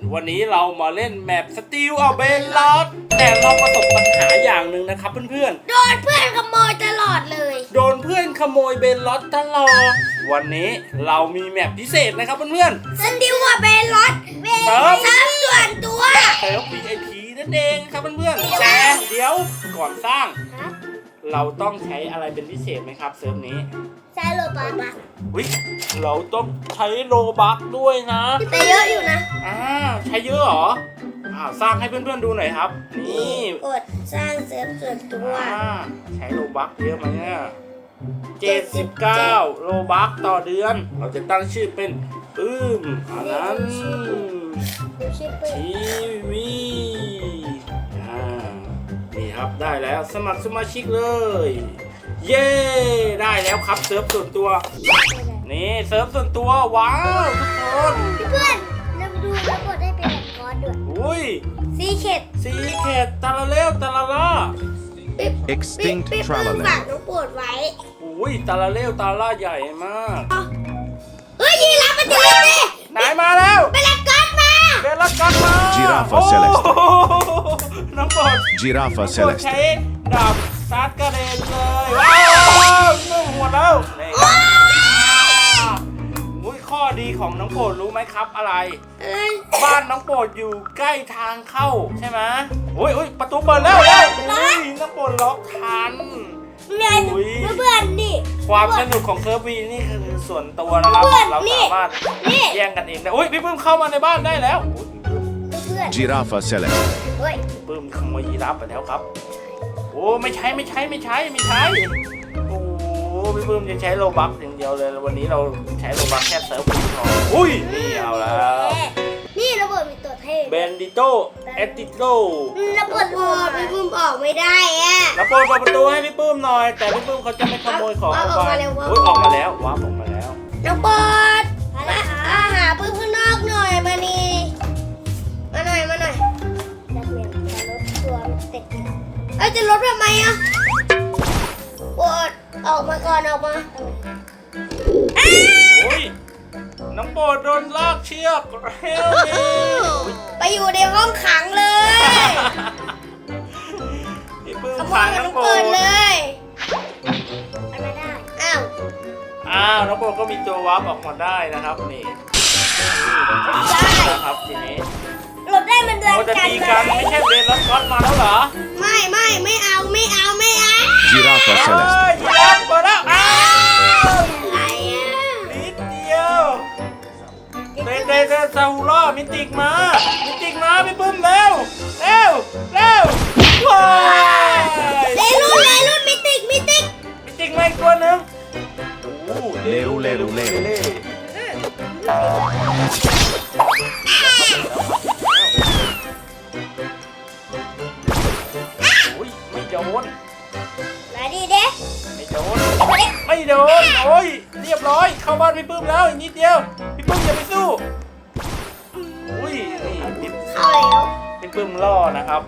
ๆวันนี้เรามาเล่นแมปสติลเอาเบนลอดแต่เราประสบปัญหาอย่างหนึ่งนะครับเพื่อนโดนเพื่อนขโมยตลอดเลย ๆ โดนเพื่อนขโมยเบนลอดตลอด วันนี้เรามีแมปพิเศษนะครับเพื่อน สติวว่าเบนรถเบนครับซับส่วนตัว ๆเซิร์ฟ VIP นั่นเองครับเพื่อนๆแต่เดี๋ยวก่อนสร้าง เราต้องใช้อะไรเป็นพิเศษไหมครับเซิร์ฟนี้ ใช่โลบาบักวิเราต้องใช้โลบักด้วยนะแต่เยอะอยู่นะอ่าใช้เยอะเหรออ้าวสร้างให้เพื่อนๆดูหน่อยครับ นี่กดสร้างเซิร์ฟส่วนตัวอ่าใช้โลบักเยอะไหมเนี่ย79โลบักต่อเดือน เราจะตั้งชื่อเป็นอืมอันนั้นดูชิปเปอร์ทีวีอ่านี่ครับได้แล้วสมัครสมาชิกเลย เย้ได้แล้วครับเซิร์ฟส่วนตัว นี่เซิร์ฟส่วนตัวว้าวทุกคนเพื่อนเรามาดูแล้วกดได้เป็นแบบคอร์สด้วยอุ้ยซีเข็ดสีเขตตาละเลวตาละล่าปิ๊บ Extinct ปิ๊บปิ๊บ Traveler ฝากน้องโปรดไว้อุ้ยตาละเลวตาละล่าใหญ่มาก เฮ้ยยีรับมันจะเล่นดิไหนมาแล้ว ไปเล่นก๊อตมาเบ ลลักกัดมา Giraffa โอ้ Celeste น้ำบอล Giraffa น้ำบอล Celeste ใช้ดาบซัดกระเด็นเลยว้าวนึ่งหัวแล้วนี่อุ้ยข้อดีของน้องโปรดรู้ไหมครับอะไรอะไรบ้านน้องโปรดอยู่ใกล้ทางเข้าใช่ไหมอุ้ยอุ้ยประตูเปิดแล้วแล้วอุ้ยน้องโปรดล็อกทันเมียอุ๊ย เพื่อนๆนี่ ความสนุกของเซิร์ฟวีนี่คือส่วนตัวนะครับ เพื่อนเรานี่สามารถนี่ แย่งกันเองได้อุ้ยพี่ปื้มเข้ามาในบ้านได้แล้วเพื่อน Giraffa Celeste เฮ้ยพี่ปื้มขโมยยีราฟไปแล้วครับ โอ้ไม่ใช้ไม่ใช้ไม่ใช้ไม่ใช้โอ้พี่ปื้มยังใช้โลบัคอย่างเดียวเลย วันนี้เราใช้โลบัคแค่เซิร์ฟวีพออุ้ยนี่เอาแล้วนี่ระเบิดมีตัวเทพเบนดิโตเอติโตระเบิดโอ้พี่พุ่มออกไม่ได้อะแล้วเปิดเปิดประตูให้พี่ปื้มหน่อย แต่พี่ปื้มเขาจะไม่ขโมยของเอาเข้าออกไปมาเร็วอุ้ยออกมาแล้วว้าบออกมาแล้วน้องปอดมาอาหาปืน ตัวมันติดเอ้ยจะลดทำไมอะปวดออกมาก่อนออกมาอุ้ยน้องโปรดโดนลากเชือกเฮลมีไปอยู่ในห้องขังเลยพี่ปื้มขโมขัยงกับน้น้อองงโปรเปิดดเลยอ้าวอ้าวน้องโปรดก็มีตัววาร์ปออกมาได้นะครับนี่นะครับทีนี้หลบ ได้มันเดินเราจะกันตีกันไม่ใช่เบนลัสคอตมาแล้วเหรอไม่ไม่ไม่เอาไม่เอาไม่เอา Giraffa เฮ้ Celeste ยยีราฟเปิดแล้วอ้าวอะไรอะนิดเดียวเตเตเตซาฮูล่ามิติกมามิติกมาพี่ปื้มเร็วเร็วเร็วว้ายเลรุ่นเลรุ่นมิติกมิติกมิติกมาอีกตัวหนึ่งโอ้โหเร็วเร็ โอ้ยไม่โดนมาดิเด้ไม่โดนไม่โดนโอ้ยเรียบร้อย เข้าบ้านพี่ปื้มแล้วอีกนิดเดียวพี่ปื้มอย่าไปสู้อุ้ยนี่พี่เข้าแล้วพี่ปื้มล่อนะครับ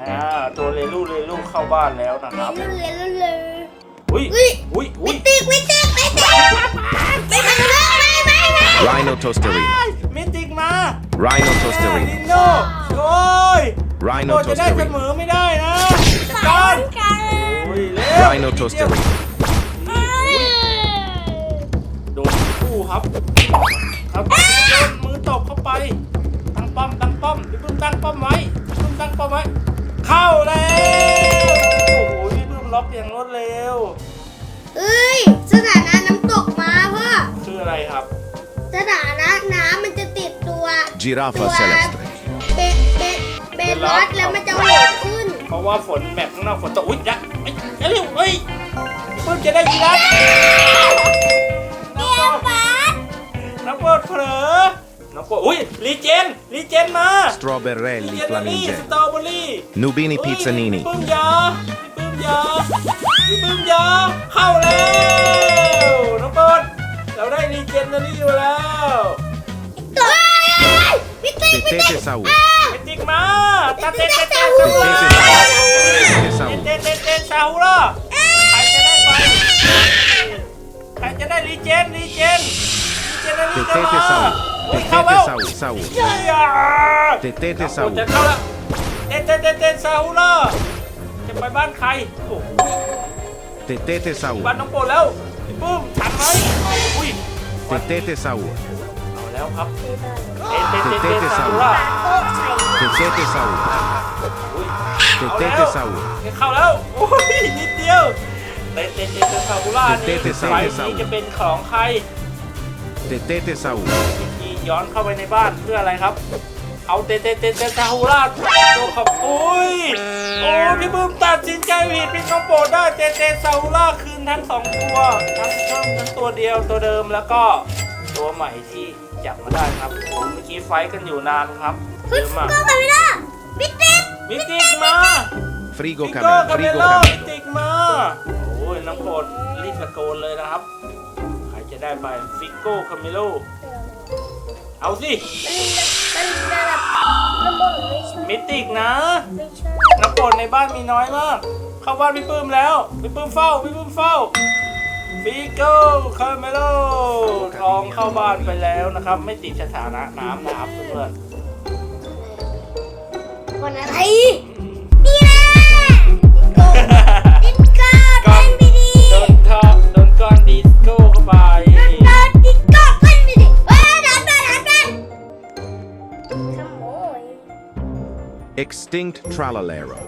อ่าตัวเลลูเลลูเข้าบ้านแล้วนะเลครับรุ่นเลรุ่นเลยอุ้ยอุ้ยอุ้ยอุ้มิยติกมิติกมิติกไม่ทำเรื่องไม่ไม่ไม่ Rhino Toasterino มิติกมา Rhino ลิ Toasterino นโนโอ้ย Rhino โอ้จะได้เส Toasterino มอไม่ได้นะจัดการกันโอ้ยเร็ว Rhino Toasterino โดนคู่ครับ ครับโดนมือตบเข้าไป ตั้งป้อมตั้งป้อมพี่ปื้มตั้งป้อมไว้พี่ปื้มตั้งป้อมไว้ เข้าแล้ว โอ้โหพี่ปื้มล็อกอย่างรวดเร็ว เอ้ย สถานะน้ำตกมาพ่อ คืออะไรครับ สถานะน้ำมันจะติดตัว Giraffa Celeste เบะเบะ เบะรถแล้วมันจะโหดขึ้น เพราะว่าฝนแบบข้างนอกฝนตกอุ้ยยักเอ้ยเร็วเฮ้ยพี่ปื้มจะได้ยีราฟน้องโปรดป๊าดน้องโปรดเผลอน้องโปรดอุ้ยรีเจนรีเจนมา Strawberry รีเจนนี่ Flamingine สตรอเบอรี่ Nubini เฮ้ย Pizzanini พี่ปื้มยาพี่ปื้มยาพี่ปื้มยาเข้าแล้วน้องโปรดเราได้รีเจนนารี่มาแล้ว ตัวมิติกมิติ ก Tetete Saúl เมจิกมาตาเต้เต้เต้เต้ซาฮู Tetete ล่า Saúl Tetete เต้ Saúl เต้เต้ซาฮูล่าใครจะได้ไปใครจะได้รีเจนรีเจนรีเจนนารี่จะ Tetete มา Saúl โอ้เข้าแล้ว Saul, Saul. อย่า Tetete จะ Saul. เข้าแล้วเต้นเต้นเต้นเต้นซาฮูล่าจะไปบ้านใครโอ้โห Tetete Saul. บ้านน้องโปรดแล้วพี่ปุ้มทันไหมอุ้ย Tetete Saul. แล้วครับที่บ้านเตเตเตเตซาฮูล่าโต๊ะไข่ Tetete Saul. อุ้ยเอาแล้ Tetete วเข้าแล้วโอ้ยนิดเดียวเต้นเตเตเตซาฮูล่านี่เต้นเต้นไฟเต้นนี้จะเป็นของใคร Tetete Saul. ที่ย้อนเข้าไปในบ้านเพื่ออะไรครับ เอาเตเตเตเตซาฮูราตัวขับโอ้ยโอ้พี่บึ้มตัดสินใจผิดพี่น้องโปรดได้เตเตซาฮูราคืนทั้งสองตัวทั้งเพิ่มทั้งตัวเดียวตัวเดิมแล้วก็ตัวใหม่ที่ จับมาได้ครับโอ้เมื่อกี้ไฟท์กันอยู่นานครับเยเฮ้ยอะมากก็ไม่ได้ปิดปิดมิติกมา Frigo ฟิโก้ Camel. คาเม Frigo โลมิ Camel. ติกมา โอ้ยน้องโปรดรีบตะโกนเลยนะครับ ใครจะได้ไปฟิโก้คาเมโล เอาสิ มันมันระดับระเบิดไม่ใช่มิติกนะ ไม่ใช่น้ำฝนในบ้านมีน้อยมาก เข้าบ้านพี่ปื้มแล้วพี่ปื้มเฝ้าพี่ปื้มเฝ้า ฟิโก้คาเมโลทองเข้าบ้านไปแล้วนะครับ ไม่ติดสถานะน้ำนะครับเพื่อนคนอะไรๆนี่แหละดิสโก้เต้นไปดิโดนทอโดนก้อนดิสโก้เข้าไปโดนดิสโก้เต้นไปดิเฮ้ยดันไปดันไปขโมย Extinct Tralalero.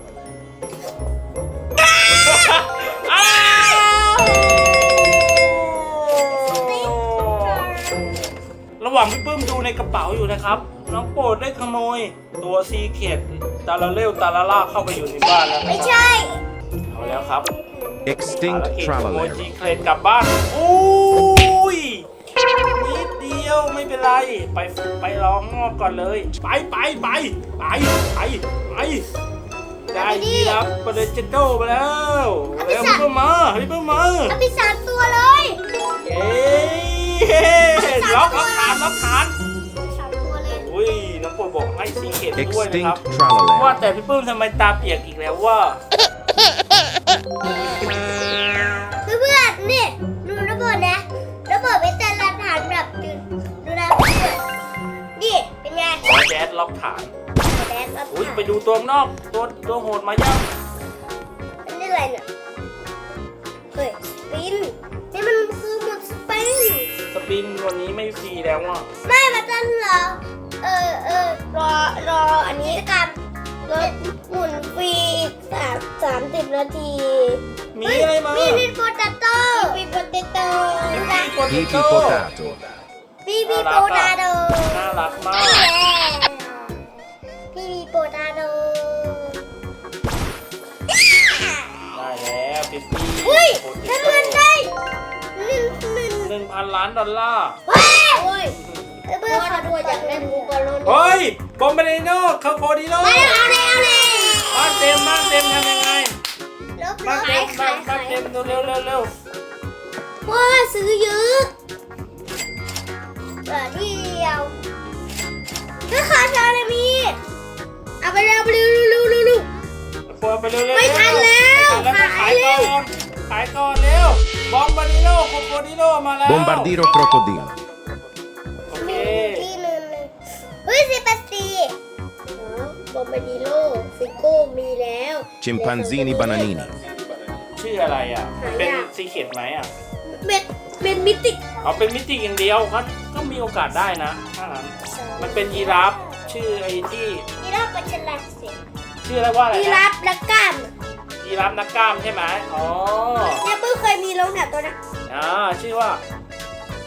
ระหว่างพี่ปื้มดูในกระเป๋าอยู่นะครับ น้องโปรดได้ขโมยตัวซีเคดตาลาเร็วตาลาล่าเข้าไปอยู่ในบ้านแล้วนะไม่ครับใช่เอาแล้วครับ Extinct ภารกิจขโมย Tralalero. จีเครดกลับบ้านอุ้ยนิดเดียวไม่เป็นไร ไปไปร้องงอกก่อนเลย ไปไปไปไปไปไปได้ยีรับประเดจโดมาแล้วเร็วพี่เพิ่มมาพี่เพิ่มมา เอาไปสามตัวเลย เย้ ล็อกล็อกฐานล็อกฐานสามตัวเลยอุ้ยน้องโปรดบอกให้ซีเคดด้วยนะครับ Extinct ว่า Tralalero. แต่พี่ปื้มทำไมตาเปียกอีกแล้วว่า เพื่อนๆนี่ดูระเบิดนะระเบิดเป็นแต่ละฐานแบบจุดดูนะเพื่อนนี่เป็นไงแจ๊ดล็อกฐาน แดนรับอุ้ยฐานไปดูตัวข้างนอกตัวตัวโหดมายังอันนี้อะไรเนี่ย สปินวันนี้ไม่ฟรีแล้วอะไม่มาตั้งรอเออเออรอรออันนี้กันรถหมุนฟรีอีกสามสามสิบนาทีมีอะไรมามีมีโปเตโต้มีโปเตโต้มีโปต Pipi โต้ Potato. พี่พี่โปตาโดน่ารักมากพี่บีโปตาโดได้แล้วปิ๊ปปี้อุ้ยถ้าโต้เงิน พันล้านดอลลาร์ ว้าวโอ้ยเพื่อนขอดูอยากได้มูกบอลลูนเฮ้ยบอมเบเดโน่คาโคดิโน่มาเอาเลยเอาเลยบ้านเต็มบ้านเต็มทำยังไงลบลบ้านบเต็ขามยบ้าขานยบ้านเต็มเร็วเร็วเร็วเร็วว้าซื้อเยอะเหลือที่เดียวก็ขาดชาเลยมีเอาไปเร็วเร็วเร็วเร็วเร็วปวดไปเร็วเร็วไม่ทันแล้วไม่ทันขายเร็วก่อน ขายก่อนเร็วบอมบาดิโน่คาโคดิโน่มาแล้ว Bombardiro Crocodilo. โอเคที่หนึ่งเลยเฮ้ยสิบแปดสี่บอมบาดิโลซิโก้มีแล้ว Chimpanzini Bananini. ชื่ออะไรอะ เป็นซีเค็ดไหมอะเป็นเป็นมิติเอาเป็นมิติอย่างเดียวครับก็มีโอกาสได้นะถ้างั้นมันเป็นยีราฟชื่อไอ้ที่ยีราฟเป็นฉลาดสิชื่ออะไรว่าอะไรยีนะ ราฟและกล้าม ยีราฟนักกล้ามใช่ไหมอ๋อเนี่ยเพิ่งเคยมีรองเท้าตัวนั้อ่าชื่อว่า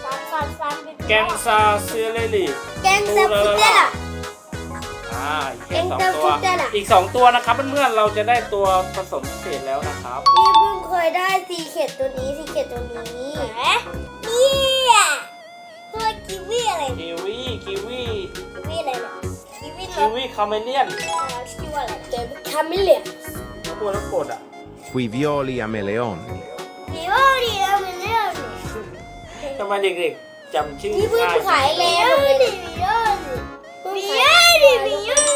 สามสามสามแกงซาเซเลลีแกงเซฟุตเตล่ะอ่าอีกสองตัวอีกสองตัวนะครับเพื่อนๆเราจะได้ตัวผสมพิเศษแล้วนะครับนี่เพิ่งเคยได้สีเข็ดตัวนี้สีเข็ดตัวนี้เนี่ยตัวกิวีอะไรคิวีคิวีกิวีอะไรเนี่ยกิวีคิวีคาเมเลียนชื่อว่าอะไรเกมคาเมเลียน ตัวน้ำกรดอะ Quivioli Ameleoni. ดีว่าดีคาเมเลียนทำไมเด็กๆจำชื่อนี่เพิ่งง่ายขายแล้วเลยดิมิยอนมิยอนดิมิยอน